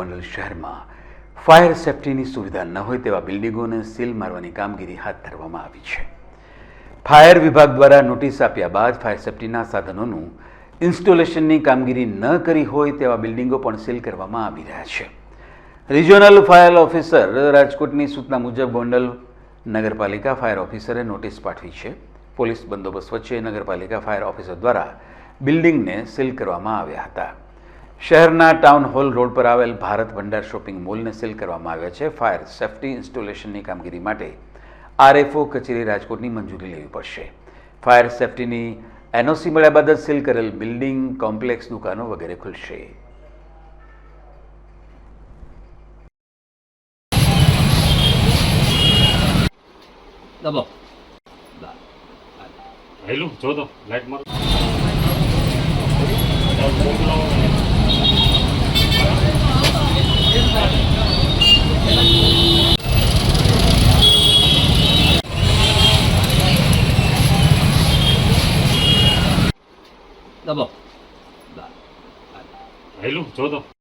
ગોંડલ શહેરમાં ફાયર સેફટીની સુવિધા ન હોય તેવા બિલ્ડિંગોને સીલ મારવાની કામગીરી હાથ ધરવામાં આવી છે. ફાયર વિભાગ દ્વારા નોટિસ આપ્યા બાદ ફાયર સેફટીના સાધનોનું ઇન્સ્ટોલેશનની કામગીરી ન કરી હોય તેવા બિલ્ડિંગો પણ સીલ કરવામાં આવી રહ્યા છે. રિજિયોનલ ફાયર ઓફિસર રાજકોટની સૂચના મુજબ ગોંડલ નગરપાલિકા ફાયર ઓફિસરે નોટિસ પાઠવી છે. પોલીસ બંદોબસ્ત વચ્ચે નગરપાલિકા ફાયર ઓફિસર દ્વારા બિલ્ડિંગને સીલ કરવામાં આવ્યા હતા. શહેરના ટાઉન હોલ રોડ પર આવેલ ભારત ભંડાર શોપિંગ મોલને સીલ કરવામાં આવ્યા છે. ફાયર સેફટી ઇન્સ્ટોલેશનની કામગીરી માટે આરએફઓ કચેરી રાજકોટની મંજૂરી લેવી પડશે. ફાયર સેફટીની એનઓસી મળ્યા બાદ જ સીલ કરેલ બિલ્ડિંગ કોમ્પ્લેક્સ દુકાનો વગેરે ખુલશે. દબો હેલું જો તો લાઈટ મારો. દબો હેલું જો તો